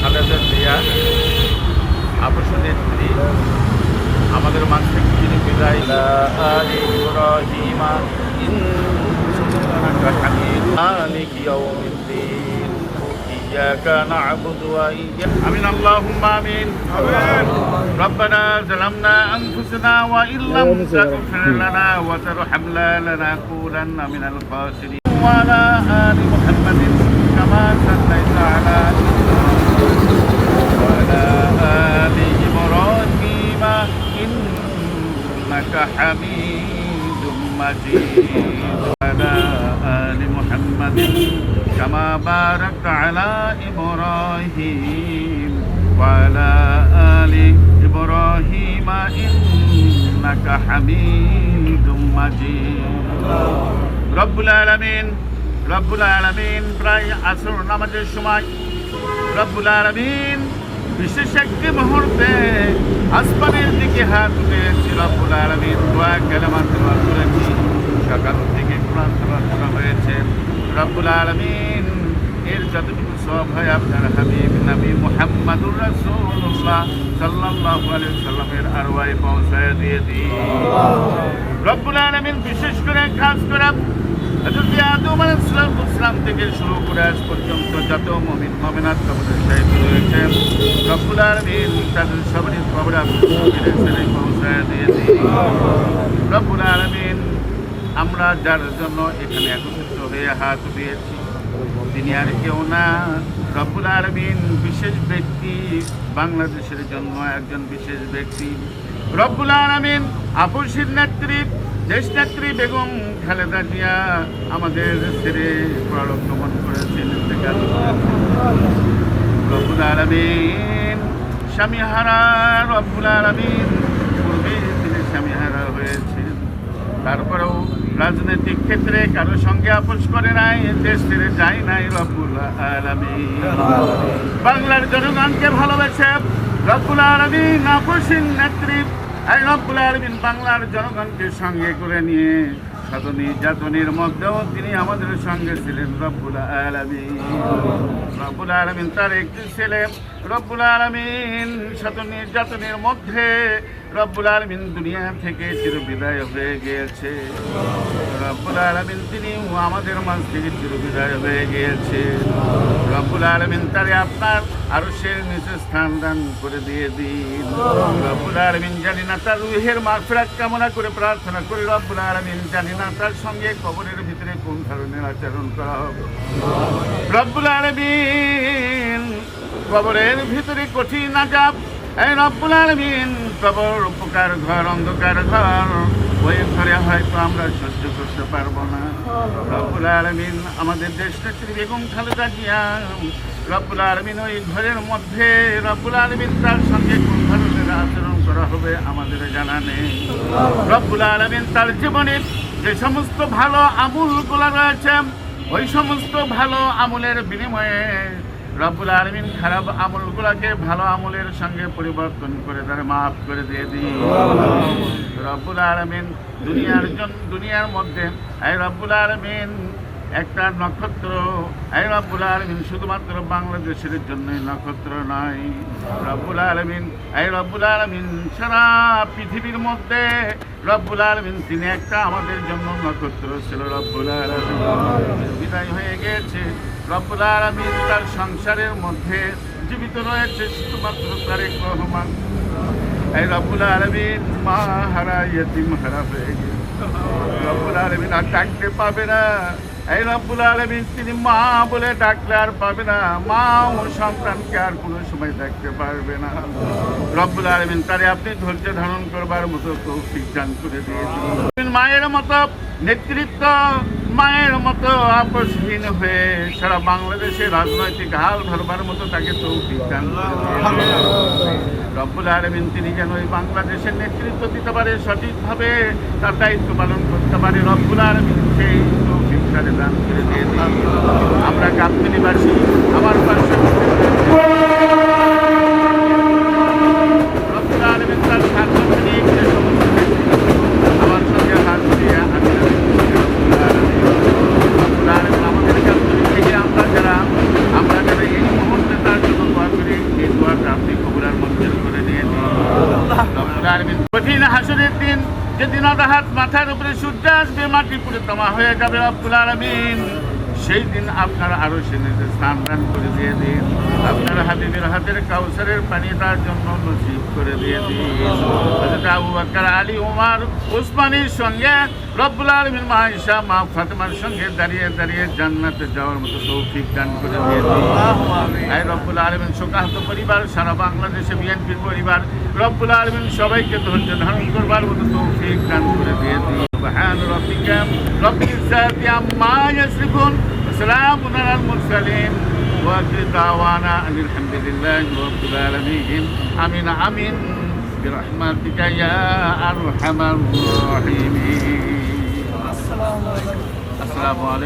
খালেদা জিয়া আবশ্য নেত্রী আমাদের মাঝ থেকে যিনি বিদায় ইব্রাহিমা ইন্নাকা হামিদ মালিক ইয়াউমিদ্দিন إياك نعبد وإياك آمين. اللهم آمين. ربنا ظلمنا أنفسنا وإن لم تغفر لنا وترحمنا لنكونن من الخاسرين. وعلى آل محمد كما صليت على وعلى آل إبراهيم إنك حميد مجيد. وعلى آل محمد كما باركت على إبراهيم وعلى آل إبراهيم إنك حميد مجيد রব্বুল আলমিন রব্বুল আলমিন প্রায় আসর নামাজের সময় রব্বুল আলমিন বিশেষ একটি মুহূর্তে আসমানের দিকে হাত উঠেছি রব্বুল আলমিন দোয়া কালামাত দোয়া করেছি সকাল থেকে কোরআন তেলাওয়াত করা হয়েছে রব্বুল আলমিন, এর যতটুকু সব হয় আপনার হাবিব নবী মুহাম্মাদুর রাসূলুল্লাহ সাল্লাল্লাহু আলাইহি সাল্লামের আরওয়ায় পৌঁছায় দিয়ে দিন। রব্বুল আলমিন বিশেষ করে কাজ করে হযরত আদম আলাইহিস সালাম থেকে শুরু করে আজ পর্যন্ত যত মুমিন, মুমিনাত কবরের শাহিদ রয়েছে রব্বুল আলমিন তাদের সবারই কবর আপনার পৌঁছায় দিয়ে দিন। রব্বুল আলমিন, আমরা যার জন্য এখানে একত্রিত হয়ে হাত দিয়েছি। তিনি আর কেউ না। রব্বুল আলমিন বিশেষ ব্যক্তি, বাংলাদেশের জন্য একজন বিশেষ ব্যক্তি। রব্বুল আলমিন আপসির নেত্রী, দেশ নেত্রী বেগম খালেদা জিয়া আমাদের ছেড়ে পরলোক গমন করেছেন। রব্বুল আলমিন স্বামী হারা রব্বুল আলমিন পূর্বে তিনি স্বামী হারা হয়েছেন। তারপরেও রাজনৈতিক ক্ষেত্রে কারও সঙ্গে আপোষ করে নাই, দেশ ছেড়ে যায় নাই আলমিন। বাংলার জনগণকে ভালোবেসে রব্বুল আলমিন আপোষীন নেত্রী, এই রব্বুল আলমিন বাংলার জনগণকে সঙ্গে করে নিয়ে শত নির্যাতনের মধ্যেও তিনি আমাদের সঙ্গে ছিলেন রব্বুল আলমিন। রব্বুল আলমিন তার একটি ছেলে রব্বুল আলমিন শত নির্যাতনের মধ্যে রব্বুল আলমিন দুনিয়া থেকে চির বিদায় হয়ে গিয়েছে। রব্বুল আলমিন তিনি আমাদের মাঝ থেকে চির বিদায় হয়ে গিয়েছে। রব্বুল আলমিন তারে আপনার আরও সে নিচে স্থান দান করে দিয়ে দিন। রব্বুল আলমিন জানি না তার রুহের মাগফিরাত কামনা করে প্রার্থনা করি, রব্বুল আলমিন জানি না তার সঙ্গে কবরের ভিতরে কোন ধরনের আচরণ করা হবে। রব্বুল আলমিন কবরের ভিতরে কঠিন আজাব। এই রব্বুল আলমিন কবর উপকার ঘর, অন্ধকার ঘর। ওই ঘরে হয়তো আমরা সহ্য করতে পারব না। রব্বুল আলমিন আমাদের দেশ নেত্রী বেগম খালেদা জিয়া, রব্বুল আলমিন ওই ঘরের মধ্যে, রব্বুল আলমিন তার সঙ্গে কোন ধরনের আচরণ করা হবে আমাদের জানা নেই। রব্বুল আলমিন তার জীবনের যে সমস্ত ভালো আমুলগুলো রয়েছে, ওই সমস্ত ভালো আমলের বিনিময়ে রব্বুল আলমিন খারাপ আমলগুলোকে ভালো আমলের সঙ্গে পরিবর্তন করে তারা মাফ করে দিয়ে দিই রব্বুল আলমিন দুনিয়ার জন্য দুনিয়ার মধ্যে এই রব্বুল আলমিন, একটা নক্ষত্র এই রব্বুল আলমিন শুধুমাত্র বাংলাদেশের জন্যই নক্ষত্র নয়। রব্বুল আলমিন এই রব্বুল আলমিন সারা পৃথিবীর মধ্যে রব্বুল আলমিন, তিনি একটা আমাদের জন্য নক্ষত্র ছিল রব্বুল আলমিন। বিদায় হয়ে গিয়েছে। রব্বুল আলমিন তার সংসারের মধ্যে জীবিত রয়েছে শুধুমাত্র তারেক রহমান এই রব্বুল আলমিন মা হারা ইয়তিম হারা হয়ে গেছে। রব্বুল আলমিন আর ডাকতে পাবে না। এই রব্বুল আলমিন তিনি মা বলে ডাকলে আর পাবে না। মা ও সন্তানকে আর কোনো সময় দেখতে পারবে না। রব্বুল আলমিন তারে আপনি ধৈর্য ধারণ করবার মতো তৌফিক দান করে দিয়েছেন। মায়ের মতো নেতৃত্ব মায়ের মতো আপসহীন হয়ে সারা বাংলাদেশের রাজনৈতিক হাল ধরবার মতো তাকে তৌফিক দান। রব্বুল আলমিন তিনি যেন ওই বাংলাদেশের নেতৃত্ব দিতে পারে, সঠিকভাবে তার দায়িত্ব পালন করতে পারে, রব্বুল আলমিন সেই তৌফিক তারে দান করে দিয়ে আমরা কাপ্তিনিবাসী আমার পাশে যে যেদিন অনাহাত মাথার উপরে সূর্য আসবে মাটি পুরে তোমা হয়ে যাবে আব্দুল আলমিন। সেই দিন আপনার আরও সে নিজে স্নান দান করে দিয়ে দিন। আপনার হাবিবের হাতের কাউসারের পানি তার জন্য নসিব করে দিয়ে দিন। আবু বকর আলী ওমর উসমানীর সঙ্গে রব্বুল আলমিন মা ঈশা মা ফাতেমার সঙ্গে দাঁড়িয়ে দাঁড়িয়ে জান্নাতে যাওয়ার মতো তৌফিক দান করে দিয়ে দিন। আই রব্বুল আলমিন শোকাহত পরিবার সারা বাংলাদেশে বিএনপির পরিবার রব্বুল আলমিন সবাইকে ধৈর্য ধারণ করবার মতো তৌফিক দান করে দিয়ে দিন। سبحان ربك رب العزة عما يصفون وسلام على المرسلين وآخر دعوانا أن الحمد لله رب العالمين آمين آمين برحمتك يا أرحم الراحمين السلام عليكم